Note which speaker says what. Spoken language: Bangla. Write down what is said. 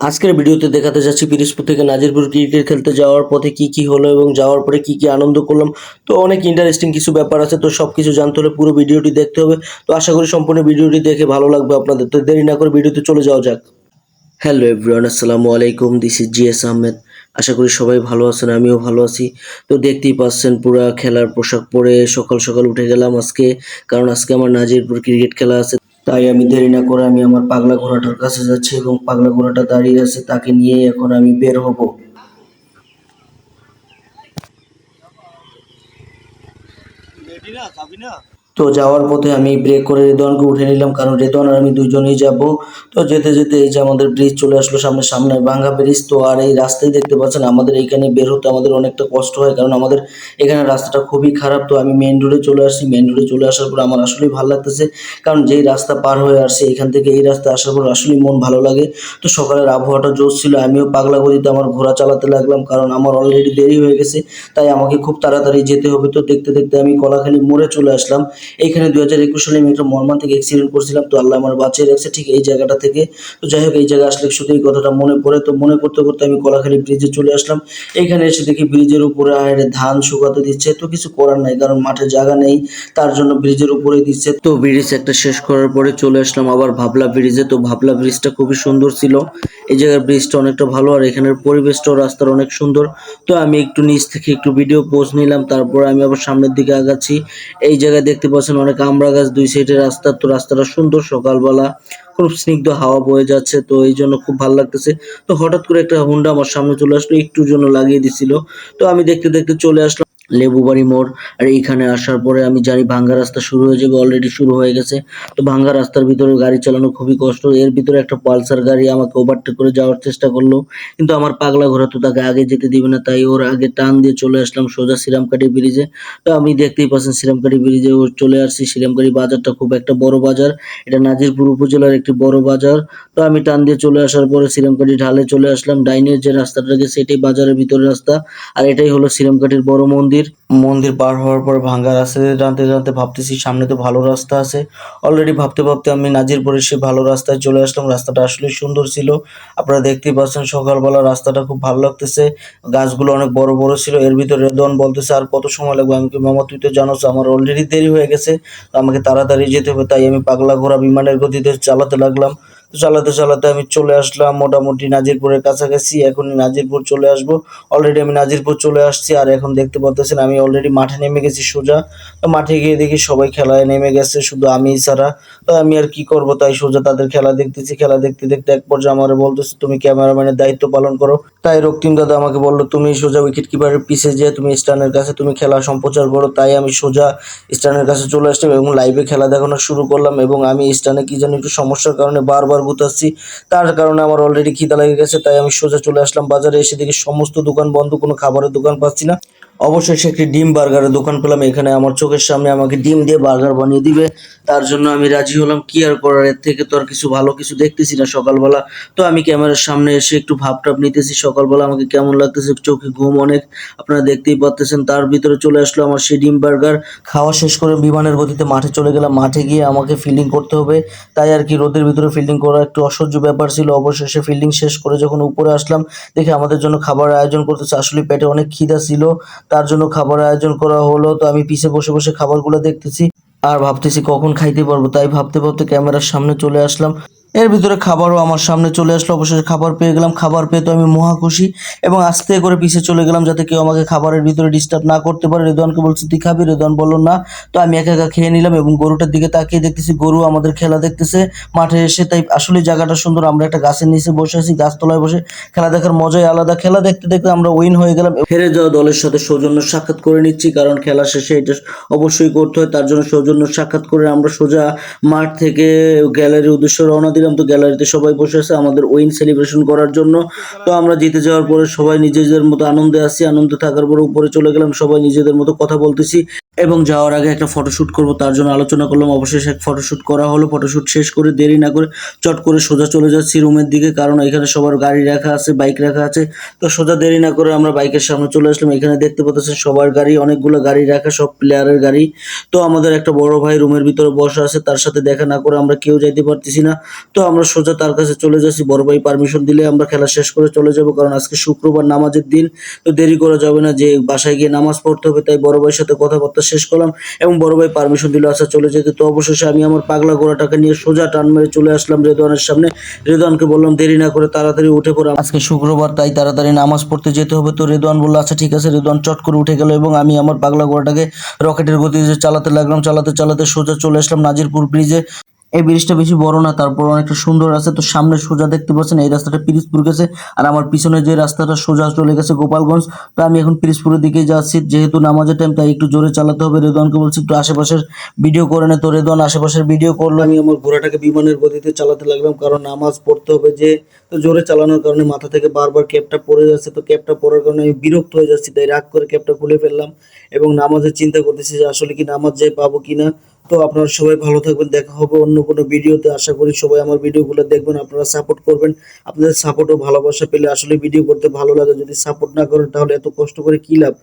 Speaker 1: আজকের ভিডিওতে দেখাতে যাচ্ছি পিরিজপুর থেকে নাজিরপুর ক্রিকেট খেলতে যাওয়ার পথে কি কি হলো এবং যাওয়ার পরে কি কি আনন্দ করলাম। তো অনেক ইন্টারেস্টিং কিছু ব্যাপার আছে, তো সব কিছু জানতে হলে পুরো ভিডিওটি দেখতে হবে। তো আশা করি সম্পূর্ণ ভিডিওটি দেখে ভালো লাগবে আপনাদের। তো দেরি না করে ভিডিওতে চলে যাওয়া যাক। হ্যালো এভরিওয়ান আসসালামু আলাইকুম দিস ইজ জিএস আহমেদ আশা করি সবাই ভালো আছেন, আমিও ভালো আছি। তো দেখতেই পাচ্ছেন পুরা খেলার পোশাক পরে সকাল সকাল উঠে গেলাম আজকে, কারণ আজকে আমার নাজিরপুর ক্রিকেট খেলা আছে তাই আমি দেরি না করে আমি আমার পাগলা ঘোড়াটার কাছে যাচ্ছি এবং পাগলা ঘোড়াটা দাঁড়িয়ে আছে, তাকে নিয়ে এখন আমি বের হব। তো যাওয়ার পথে আমি ব্রেক করে রেদওয়ানকে উঠে নিলাম, কারণ রেদওয়ান আর আমি দুজনেই যাব। তো যেতে যেতে এই যে আমাদের ব্রিজ চলে আসলো সামনে সামনে ভাঙ্গা ব্রিজ তো আর এই রাস্তায় দেখতে পাচ্ছেন, আমাদের এইখানে বের হতে আমাদের অনেকটা কষ্ট হয়, কারণ আমাদের এখানে রাস্তাটা খুবই খারাপ। তো আমি মেন রোডে চলে আসছি মেন রোডে চলে আসার পর আমার আসলেই ভালো লাগতেছে, কারণ যেই রাস্তা পার হয়ে আসছে, এখান থেকে এই রাস্তায় আসার পর আসলেই মন ভালো লাগে। তো সকালের আবহাওয়াটা জোর ছিল, আমিও পাগলা গতিতে আমার ঘোরা চালাতে লাগলাম, কারণ আমার অলরেডি দেরি হয়ে গেছে, তাই আমাকে খুব তাড়াতাড়ি যেতে হবে। তো দেখতে দেখতে আমি কলাখালি মোড়ে চলে আসলাম এইখানে দুই হাজার একুশ সালে আমি একটা মর্মান্তিক অ্যাক্সিডেন্ট করছিলাম, তো আল্লাহ আমার বাঁচিয়ে রাখছে ঠিক এই জায়গাটা থেকে। তো যাই হোক, এই জায়গায় আসলে শুধু এই কথাটা মনে পড়ে, তো মনে করতে করতে আমি কলাখালি ব্রিজে চলে আসলাম। এইখানে এসে দেখি ব্রিজের উপরে আরে ধান শুকাতে দিচ্ছে, তো কিছু করার নাই, কারণ মাঠে জায়গা নেই, তার জন্য ব্রিজের উপরে দিচ্ছে। তো ব্রিজ একটা শেষ করার পরে চলে আসলাম আবার ভাবলা ব্রিজে তো ভাবলা ব্রিজটা খুবই সুন্দর ছিল। এই জায়গার ব্রিজটা অনেকটা ভালো, আর এখানের পরিবেশটাও রাস্তার অনেক সুন্দর। তো আমি একটু নিচ থেকে একটু ভিডিও পোস্ট নিলাম, তারপর আমি আবার সামনের দিকে আগাচ্ছি। এই জায়গায় দেখতে পাচ্ছেন অনেক আমরা গাছ, দুই সাইডে রাস্তা, তো রাস্তাটা সুন্দর সকালবেলা। খুব স্নিগ্ধ হাওয়া বয়ে যাচ্ছে, তো এই জন্য খুব ভালো লাগতেছে। তো হঠাৎ করে একটা হুন্ডা আমার সামনে চলে আসলো, একটুর জন্য লাগিয়ে দিছিল। তো আমি দেখতে দেখতে চলে আসলাম। লেবুবাড়ি মোড়। আর এইখানে আসার পরে আমি জানি ভাঙ্গা রাস্তা শুরু হয়ে যাবে অলরেডি শুরু হয়ে গেছে। তো ভাঙ্গা রাস্তার ভিতরে গাড়ি চালানো খুবই কষ্ট। এর ভিতরে একটা পালসার গাড়ি আমাকে ওভারটেক করে যাওয়ার চেষ্টা করল। কিন্তু আমার পাগলা ঘোড়া তো তাকে আগে যেতে দিবে না, তাই ওর আগে টান দিয়ে চলে আসলাম সোজা সিরামকাঠি ব্রিজে। তো আমি দেখতেই পাচ্ছেন সিরামকাঠি ব্রিজে ও চলে আসছি। সিরামকাঠি বাজারটা খুব একটা বড় বাজার। এটা নাজিরপুর উপজেলার একটি বড় বাজার। তো আমি টান দিয়ে চলে আসার পরে সিরামকাঠি ঢালে চলে আসলাম। ডাইনের যে রাস্তাটা গেছে এটাই বাজারের ভিতরে রাস্তা। আর এটাই হলো সিরামকাঠির বড় মন্দির। মন্দির। মন্দির পার হওয়ার পর ভাঙ্গা রাস্তা জানতে জানতে ভাবতেছি, সামনে তো ভালো রাস্তা আছে। অলরেডি ভাবতে ভাবতে আমি নাজিরপুরের সে ভালো রাস্তায় চলে আসলাম। রাস্তাটা আসলে সুন্দর ছিল। আপনারা দেখতেই পাচ্ছেন সকালবেলা রাস্তাটা খুব ভালো লাগতেছে। গাছগুলো অনেক বড় বড় ছিল। এর ভিতরে রেদন বলতেছে, আর কত সময় লাগবে? আমি কি মামা, তুই তো জানোস, আমার অলরেডি দেরি হয়ে গেছে। আমাকে তাড়াতাড়ি যেতে হবে। তাই আমি পাগলা ঘোড়া বিমানের গতিতে চালাতে লাগলাম। চালাতে চালাতে আমি চলে আসলাম মোটামুটি নাজিরপুরের কাছাকাছি। এখন নাজিরপুর চলে আসব। অলরেডি আমি নাজিরপুর চলে আসছি আর এখন দেখতে পাচ্ছেন আমি অলরেডি মাঠে নেমে গেছি সোজা। মাঠে গিয়ে দেখি সবাই খেলায় নেমে গেছে, শুধু আমি ছাড়া। তো আমি আর কি করব তাই সোজা তাদের খেলা দেখতেছি। খেলা দেখতে দেখতে এক পর্যায়ে আমার বলতেছে, তুমি ক্যামেরাম্যানের দায়িত্ব পালন করো। তাই রক্তিম দাদা আমাকে বলল, তুমি সোজা উইকেট কিপারের পিছে যেয়ে তুমি স্টানের কাছে তুমি খেলা সম্প্রচার করো। তাই আমি সোজা স্টানের কাছে চলে আসলাম এবং লাইভে খেলা দেখানো শুরু করলাম এবং আমি স্টানে কি যেন একটু সমস্যার কারণে বারবার গুতাচ্ছি তার কারণে আমার অলরেডি খিদা লেগে গেছে, তাই আমি সোজা চলে আসলাম বাজারে, এসে দেখি সমস্ত দোকান বন্ধ, কোনো খাবারের দোকান পাচ্ছি না। অবশেষে একটি ডিম বার্গারের দোকান পেলাম। এখানে আমার চোখের সামনে আমাকে ডিম দিয়ে বার্গার বানিয়ে দিবে। তার জন্য আমি রাজি হলাম। কি আর করার এর থেকে তো আর কিছু ভালো কিছু দেখতেছি না সকালবেলা। তো আমি ক্যামেরার সামনে এসে একটু ভাব টাপ নিতেছি। সকালবেলা আমাকে কেমন লাগতেছে? চোখে ঘুম অনেক। আপনারা দেখতেই পাচ্তেছেন তার ভিতরে চলে আসলো আমার সেই ডিম বার্গার। খাওয়া শেষ করে বিমানের গতিতে মাঠে চলে গেলাম। মাঠে গিয়ে আমাকে ফিল্ডিং করতে হবে। তাই আর কি রোদের ভিতরে ফিল্ডিং করা একটু অসহ্য ব্যাপার ছিল। অবশেষে ফিল্ডিং শেষ করে যখন উপরে আসলাম, দেখে আমাদের জন্য খাবার আয়োজন করতেছে। আসলে পেটে অনেক খিদা ছিল। তার জন্য খাবার আয়োজন করা হলো, তো আমি পিছে বসে বসে খাবারগুলো দেখতেছি আর ভাবতেছি কখন খাইতে পারব। তাই ভাবতে ভাবতে ক্যামেরার সামনে চলে আসলাম। এর ভিতরে খাবারও আমার সামনে চলে আসলো। অবশেষে খাবার পেয়ে গেলাম। খাবার পেয়ে তো আমি মহা খুশি এবং আস্তে করে পিছে চলে গেলাম যাতে কেউ আমাকে খাবারের ভিতরে ডিস্টার্ব না করতে পারে। রেদওয়ানকে বলছি, তুই খাবি? রেদওয়ান বলল, না। তো আমি একা একা খেয়ে নিলাম এবং গরুটার দিকে তাকিয়ে দেখতেছি গরু আমাদের খেলা দেখতেছে, মাঠে এসে। তাই আসলে জায়গাটা সুন্দর। আমরা একটা গাছের নিচে বসে আছি, গাছতলায় বসে খেলা দেখার মজাই আলাদা। খেলা দেখতে দেখতে আমরা উইন হয়ে গেলাম। হেরে যাওয়া দলের সাথে সৌজন্য সাক্ষাৎ করে নিচ্ছি, কারণ খেলা শেষে এটা অবশ্যই করতে হয়। তার জন্য সৌজন্য সাক্ষাৎ করে আমরা সোজা মাঠ থেকে গ্যালারির উদ্দেশ্যে রওনা দিলাম তো গ্যালারিতে সবাই বসে আছে আমাদের উইন সেলিব্রেশন করার জন্য। তো আমরা জিতে যাওয়ার পরে সবাই নিজেদের মতো আনন্দে আসি আনন্দে থাকার পরে উপরে চলে গেলাম, সবাই নিজেদের মতো কথা বলতেছি। এবং যাওয়ার আগে একটা ফটোশ্যুট করব, তার জন্য আলোচনা করলাম। অবশেষে এক ফটোশ্যুট করা হলো ফটোশ্যুট শেষ করে দেরি না করে চট করে সোজা চলে যাচ্ছি রুমের দিকে, কারণ এখানে সবার গাড়ি রাখা আছে বাইক রাখা আছে। তো সোজা দেরি না করে আমরা বাইকের সামনে চলে আসলাম। এখানে দেখতে পাচ্ছেন সবার গাড়ি, অনেকগুলো গাড়ি রাখা, সব প্লেয়ারের গাড়ি। তো আমাদের একটা বড় ভাই রুমের ভিতরে বসা আছে, তার সাথে দেখা না করে আমরা কেউ যাইতে পারতেছি না। তো আমরা সোজা তার কাছে চলে যাচ্ছি, বড় ভাই পারমিশন দিলে আমরা খেলা শেষ করে চলে যাব, কারণ আজকে শুক্রবার নামাজের দিন। তো দেরি করা যাবে না যে বাসায় গিয়ে নামাজ পড়তে হবে, তাই বড় ভাইয়ের সাথে কথাবার্তা শেষ করলাম এবং বড় ভাই পারমিশন দিল আসা চলে যেতে। তো অবশেষে আমি আমার পাগলা ঘোড়াটাকে নিয়ে সোজা টান মেরে চলে আসলাম রেদওয়ানের সামনে। রেদওয়ানকে বললাম, দেরি না করে তাড়াতাড়ি উঠে পড়া। আজকে শুক্রবার, তাই তাড়াতাড়ি নামাজ পড়তে যেতে হবে। তো রেদওয়ান বলল আচ্ছা ঠিক আছে। রেদওয়ান চট করে উঠে গেল এবং আমি আমার পাগলা ঘোড়াটাকে রকেটের গতিতে চালাতে লাগলাম, চালাতে চালাতে সোজা চলে আসলাম নাজিরপুর ব্রিজে। এই ব্রিজটা বেশি বড় না, তারপর অনেকটা সুন্দর আছে তো সামনে সোজা দেখতে পাচ্ছেন, এই রাস্তাটা পিরিজপুর গেছে, আর আমার পিছনে যে রাস্তাটা সোজা চলে গেছে গোপালগঞ্জ, তো আমি এখন পিরিজপুরের দিকে যাচ্ছি। যেহেতু নামাজের টাইম তাই একটু জোরে চালাতে হবে রেদওয়ানকে বলছি একটু আশেপাশের ভিডিও করে নে। তো রেদওয়ান, আশেপাশের ভিডিও করল, আমি আমার ঘোড়াটাকে বিমানের গতিতে চালাতে লাগলাম, কারণ নামাজ পড়তে হবে যে, তো জোরে চালানোর কারণে মাথা থেকে বারবার ক্যাপটা পড়ে যাচ্ছে। তো ক্যাপটা পড়ার কারণে আমি বিরক্ত হয়ে যাচ্ছি, তাই রাগ করে ক্যাপটা খুলে ফেললাম এবং নামাজের চিন্তা করতেছি যে, আসলে কি নামাজ যাই পাবো কিনা। তো আপনারা সবাই ভালো থাকবেন, দেখা হবে অন্য কোনো ভিডিওতে। আশা করি সবাই আমার ভিডিওগুলো দেখবেন, আপনারা সাপোর্ট করবেন। আপনাদের সাপোর্ট ও ভালোবাসা পেলে আসলে ভিডিও করতে ভালো লাগে। যদি সাপোর্ট না করেন তাহলে এত কষ্ট করে কি লাভ?